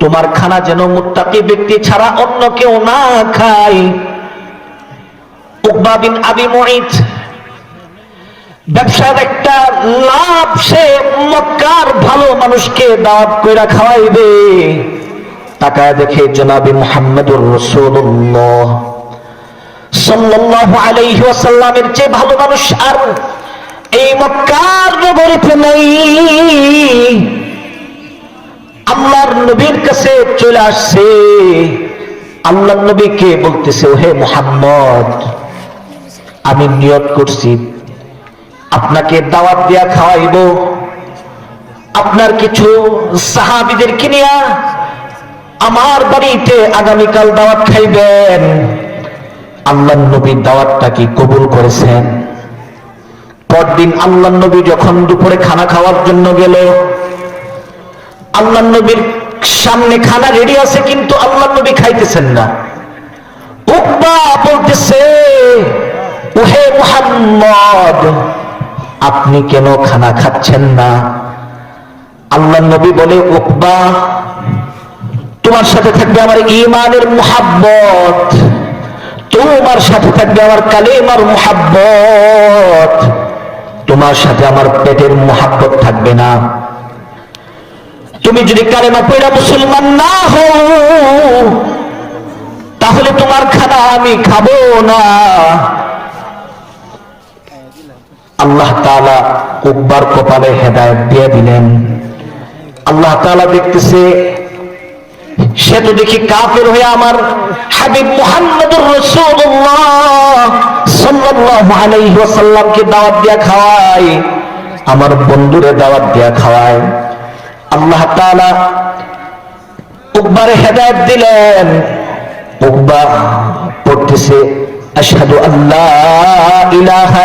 তোমার খানা যেন মুত্তাকি ব্যক্তি ছাড়া অন্য কেউ না খায়। আবি মুঈদ ব্যবসার একটা লাভ সে মক্কার ভালো মানুষকে দাব করে খাওয়াইবে। টাকা দেখে জনাবি মুহাম্মদুর রসুল্লাহ সাল্লাল্লাহু আলাইহি ওয়াসাল্লামের চেয়ে ভালো মানুষ আর এই মক্কার নগরীতে নেই আল্লাহর নবীর কাছে চলে আসছে। আল্লাহর নবীকে বলতেছে মুহাম্মদ, আমি নিয়ত করছি। আপনাকে দাওয়াত দিয়া খাওয়াইব। আপনার কিছু সাহাবিদের কিনিয়া আমার বাড়িতে আগামীকাল দাওয়াত খাইবেন। আল্লাহ নবীর দাওয়াতটা কি কবুল করেছেন? পরদিন আল্লাহ নবী যখন দুপুরে খানা খাওয়ার জন্য গেল, আল্লাহ নবীর সামনে খানা রেডি আছে কিন্তু আল্লাহ নবী খাইতেছেন না। উকবা বলতেছে, ওহে মুহাম্মদ, আপনি কেন খানা খাচ্ছেন না? আল্লাহ নবী বলে, উকবা, তোমার সাথে থাকবে আমার ইমানের মুহাব্বত, তোমার সাথে থাকবে আমার কালেমার মুহাব্বত। তোমার সাথে আমার পেটের মুহাব্বত থাকবে না। তুমি যদি কালেমা পড়া মুসলমান না হও, তাহলে তোমার খানা আমি খাব না। আল্লাহ তাআলা উকবার কপালে হেদায়েত দিয়ে দিলেন। আল্লাহ তাআলা দেখতেছে, সে তো দেখি কাফের হয়ে আমার হাবিব মুহাম্মদুর রাসূলুল্লাহ সাল্লাল্লাহু দাওয়াত দিয়া খাওয়ায়। আমার বন্ধুরে দাওয়াত দিয়া খাওয়ায়। আল্লাহ উকবারে হেদায়েত দিলেন। উকবা পড়তেছে, আশহাদু আল্লা ইলাহা